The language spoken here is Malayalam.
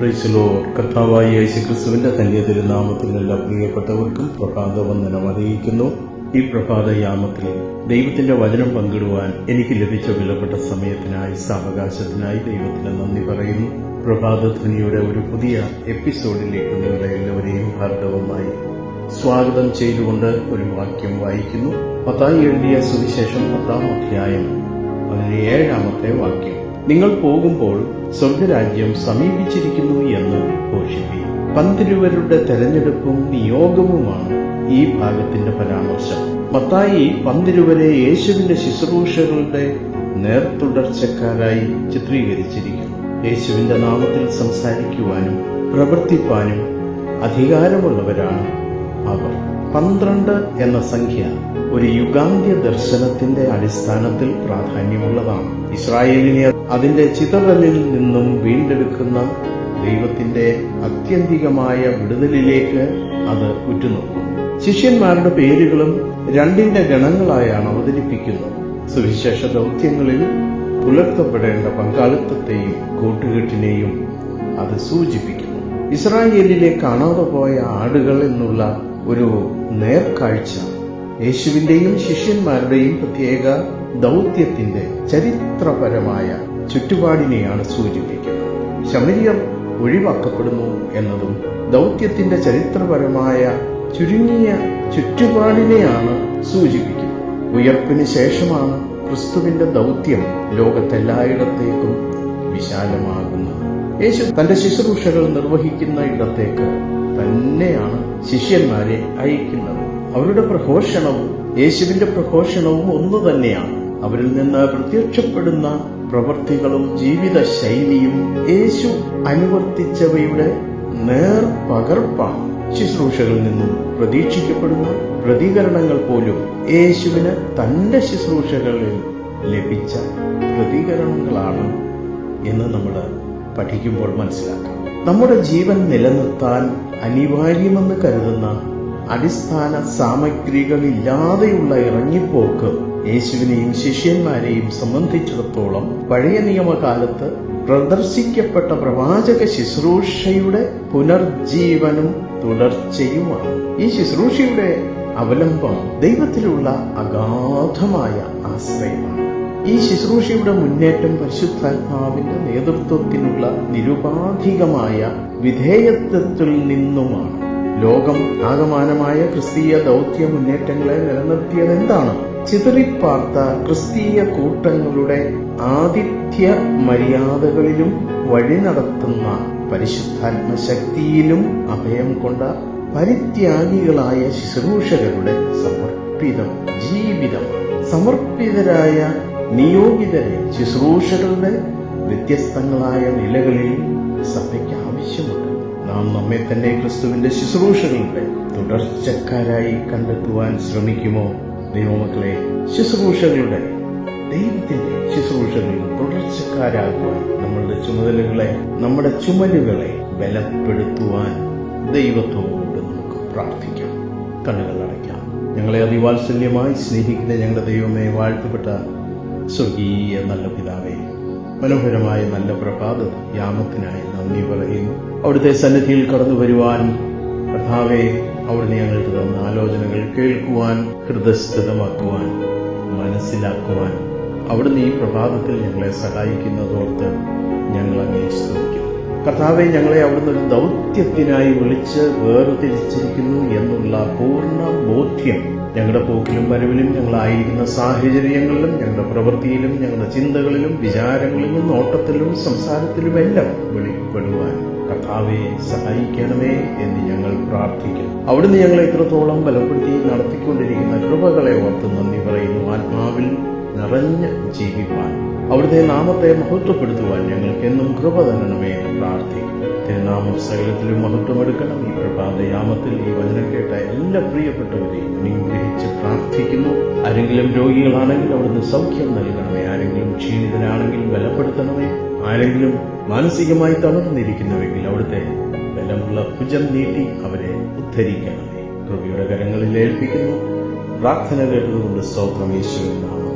പ്രൈസലോ കർത്താവായ യേശുക്രിസ്തുവിന്റെ തന്റെ തിരുനാമത്തിൽ എല്ലാ പ്രിയപ്പെട്ടവർക്കും പ്രഭാത വന്ദനം അറിയിക്കുന്നു. ഈ പ്രഭാത പ്രഭാതയാമത്തിൽ ദൈവത്തിന്റെ വചനം പങ്കിടുവാൻ എനിക്ക് ലഭിച്ച വിലപ്പെട്ട സമയത്തിനായി സാവകാശത്തിനായി ദൈവത്തിന് നന്ദി പറയുന്നു. പ്രഭാതധ്വനിയുടെ ഒരു പുതിയ എപ്പിസോഡിലേക്ക് നിങ്ങളെ എല്ലാവരെയും ഹാർദവമായി സ്വാഗതം ചെയ്തുകൊണ്ട് ഒരു വാക്യം വായിക്കുന്നു. പത്തായി എഴുതിയ സുവിശേഷം പത്താം അധ്യായം അതിന് ഏഴാമത്തെ വാക്യം. നിങ്ങൾ പോകുമ്പോൾ സ്വർഗരാജ്യം സമീപിച്ചിരിക്കുന്നു എന്ന് ഘോഷിപ്പി. പന്തിരുവരുടെ തെരഞ്ഞെടുപ്പും നിയോഗവുമാണ് ഈ ഭാഗത്തിന്റെ പരാമർശം. മത്തായി പന്തിരുവരെ യേശുവിന്റെ ശുശ്രൂഷകളുടെ നേർത്തുടർച്ചക്കാരായി ചിത്രീകരിച്ചിരിക്കുന്നു. യേശുവിന്റെ നാമത്തിൽ സംസാരിക്കുവാനും പ്രവർത്തിപ്പാനും അധികാരമുള്ളവരാണ് അവർ. പന്ത്രണ്ട് എന്ന സംഖ്യ ഒരു യുഗാന്ത്യ ദർശനത്തിന്റെ അടിസ്ഥാനത്തിൽ പ്രാധാന്യമുള്ളതാണ്. ഇസ്രായേലിനെ അതിന്റെ ചിതറലിൽ നിന്നും വീണ്ടെടുക്കുന്ന ദൈവത്തിന്റെ അത്യന്തികമായ വിടുതലിലേക്ക് അത് ഉറ്റുനോക്കുന്നു ശിഷ്യന്മാരുടെ പേരുകളും രണ്ടിന്റെ ഗണങ്ങളായാണ് അവതരിപ്പിക്കുന്നത്. സുവിശേഷ ദൗത്യങ്ങളിൽ പുലർത്തപ്പെടേണ്ട പങ്കാളിത്തത്തെയും കൂട്ടുകെട്ടിനെയും അത് സൂചിപ്പിക്കുന്നു. ഇസ്രായേലിലെ കാണാതെ പോയ ആടുകൾ എന്നുള്ള ഒരു നേർക്കാഴ്ച യേശുവിന്റെയും ശിഷ്യന്മാരുടെയും പ്രത്യേക ദൗത്യത്തിന്റെ ചരിത്രപരമായ ചുറ്റുപാടിനെയാണ് സൂചിപ്പിക്കുന്നത്. ശമരിയർ ഒഴിവാക്കപ്പെടുന്നു എന്നതും ദൗത്യത്തിന്റെ ചരിത്രപരമായ ചുരുങ്ങിയ ചുറ്റുപാടിനെയാണ് സൂചിപ്പിക്കുന്നത്. ഉയർപ്പിന് ശേഷമാണ് ക്രിസ്തുവിന്റെ ദൗത്യം ലോകത്തെല്ലായിടത്തേക്കും വിശാലമാകുന്നത്. യേശു തന്റെ ശുശ്രൂഷകൾ നിർവഹിക്കുന്ന ഇടത്തേക്ക് തന്നെയാണ് ശിഷ്യന്മാരെ അയക്കുന്നത്. അവരുടെ പ്രഘോഷണവും യേശുവിന്റെ പ്രഘോഷണവും ഒന്നു തന്നെയാണ്. അവരിൽ നിന്ന് പ്രത്യക്ഷപ്പെടുന്ന പ്രവൃത്തികളും ജീവിത ശൈലിയും യേശു അനുവർത്തിച്ചവയുടെ നേർ പകർപ്പാണ് ശുശ്രൂഷകളിൽ നിന്നും പ്രതീക്ഷിക്കപ്പെടുന്ന പ്രതികരണങ്ങൾ പോലും യേശുവിന് തന്റെ ശുശ്രൂഷകളിൽ ലഭിച്ച പ്രതികരണങ്ങളാണ് എന്ന് നമ്മൾ പഠിക്കുമ്പോൾ മനസ്സിലാക്കാം. നമ്മുടെ ജീവൻ നിലനിർത്താൻ അനിവാര്യമെന്ന് കരുതുന്ന അടിസ്ഥാന സാമഗ്രികളില്ലാതെയുള്ള ഇറങ്ങിപ്പോക്ക് യേശുവിനെയും ശിഷ്യന്മാരെയും സംബന്ധിച്ചിടത്തോളം പഴയ നിയമകാലത്ത് പ്രദർശിക്കപ്പെട്ട പ്രവാചക ശുശ്രൂഷയുടെ പുനർജീവനും തുടർച്ചയുമാണ്. ഈ ശുശ്രൂഷയുടെ അവലംബം ദൈവത്തിലുള്ള അഗാധമായ ആശ്രയമാണ്. ഈ ശുശ്രൂഷയുടെ മുന്നേറ്റം പരിശുദ്ധാത്മാവിന്റെ നേതൃത്വത്തിനുള്ള നിരുപാധികമായ വിധേയത്വത്തിൽ നിന്നുമാണ് ലോകം ആകമാനമായ ക്രിസ്തീയ ദൗത്യ മുന്നേറ്റങ്ങളെ നിലനിർത്തിയത് എന്താണ് ചിതറിപ്പാർത്ത ക്രിസ്തീയ കൂട്ടങ്ങളുടെ ആതിഥ്യ മര്യാദകളിലും വഴി നടത്തുന്ന പരിശുദ്ധാത്മശക്തിയിലും അഭയം കൊണ്ട പരിത്യാഗികളായ ശുശ്രൂഷകരുടെ സമർപ്പിതം ജീവിതം. സമർപ്പിതരായ നിയോഗിതരെ ശുശ്രൂഷകളുടെ വ്യത്യസ്തങ്ങളായ നിലകളിൽ സഭയ്ക്ക് ആവശ്യമുണ്ട് നാം നമ്മെ തന്നെ ക്രിസ്തുവിന്റെ ശുശ്രൂഷകളുടെ തുടർച്ചക്കാരായി കണ്ടെത്തുവാൻ ശ്രമിക്കുമോ? ദൈവമക്കളെ ശുശ്രൂഷകളുടെ ദൈവത്തിന്റെ ശുശ്രൂഷകളിൽ തുടർച്ചക്കാരാകുവാൻ നമ്മളുടെ ചുമതലകളെ നമ്മുടെ ചുമലുകളെ ബലപ്പെടുത്തുവാൻ ദൈവത്തോട് നമുക്ക് പ്രാർത്ഥിക്കാം. കണ്ണുകൾ അടയ്ക്കാം. ഞങ്ങളെ അതിവാത്സല്യമായി സ്നേഹിക്കുന്ന ഞങ്ങളുടെ ദൈവമേ വാഴ്ത്തപ്പെട്ട സ്വർഗീയ നല്ല പിതാവേ മനോഹരമായ നല്ല പ്രഭാത യാമത്തിനായി നന്ദി പറയുന്നു. അവിടുത്തെ സന്നിധിയിൽ കടന്നു വരുവാൻ കർത്താവെ അവിടുന്ന് ഞങ്ങൾക്ക് തന്ന ആലോചനകൾ കേൾക്കുവാൻ ഹൃദയസ്ഥിതമാക്കുവാൻ മനസ്സിലാക്കുവാൻ അവിടുന്ന് ഈ പ്രഭാതത്തിൽ ഞങ്ങളെ സഹായിക്കുന്നതോർത്ത് ഞങ്ങൾ അങ്ങനെ സ്തുതിക്കുന്നു. കർത്താവെ ഞങ്ങളെ അവിടുന്ന് ഒരു ദൗത്യത്തിനായി വിളിച്ച് വേർതിരിച്ചിരിക്കുന്നു എന്നുള്ള പൂർണ ബോധ്യം ഞങ്ങളുടെ പോക്കിലും വരവിലും ഞങ്ങളായിരിക്കുന്ന സാഹചര്യങ്ങളിലും ഞങ്ങളുടെ പ്രവൃത്തിയിലും ഞങ്ങളുടെ ചിന്തകളിലും വിചാരങ്ങളിലും നോട്ടത്തിലും സംസാരത്തിലുമെല്ലാം വെളിപ്പെടുവാൻ കർത്താവെ സഹായിക്കണമേ എന്ന് ഞങ്ങൾ പ്രാർത്ഥിക്കുന്നു. അവിടുന്ന് ഞങ്ങൾ എത്രത്തോളം ബലപ്പെടുത്തി നടത്തിക്കൊണ്ടിരിക്കുന്ന കൃപകളെ ഓർത്ത് നന്ദി ആത്മാവിൽ നിറഞ്ഞ് ജീവിക്കുവാൻ അവിടുത്തെ നാമത്തെ മഹത്വപ്പെടുത്തുവാൻ ഞങ്ങൾക്ക് എന്നും കൃപ തരണമേ എന്ന് പ്രാർത്ഥിക്കും തിരുനാമം സകലത്തിലും മഹത്വമെടുക്കണം ഈ പ്രഭാതയാമത്തിൽ ഈ വചനം കേട്ട എല്ലാ പ്രിയപ്പെട്ടവരെയും അനുഗ്രഹിച്ച് പ്രാർത്ഥിക്കുന്നു. ആരെങ്കിലും രോഗികളാണെങ്കിൽ അവിടുന്ന് സൗഖ്യം നൽകണമേ. ആരെങ്കിലും ക്ഷീണിതനാണെങ്കിൽ ബലപ്പെടുത്തണമേ. ആരെങ്കിലും മാനസികമായി തളർന്നിരിക്കുന്നുവെങ്കിൽ അവിടുത്തെ ബലമുള്ള ഭുജം നീട്ടി അവരെ ഉദ്ധരിക്കണമേ. കൃപയുടെ കരങ്ങളിൽ ഏൽപ്പിക്കുന്നു. പ്രാർത്ഥന കേട്ടതുകൊണ്ട് സ്തോത്രം യേശുവിനാണ്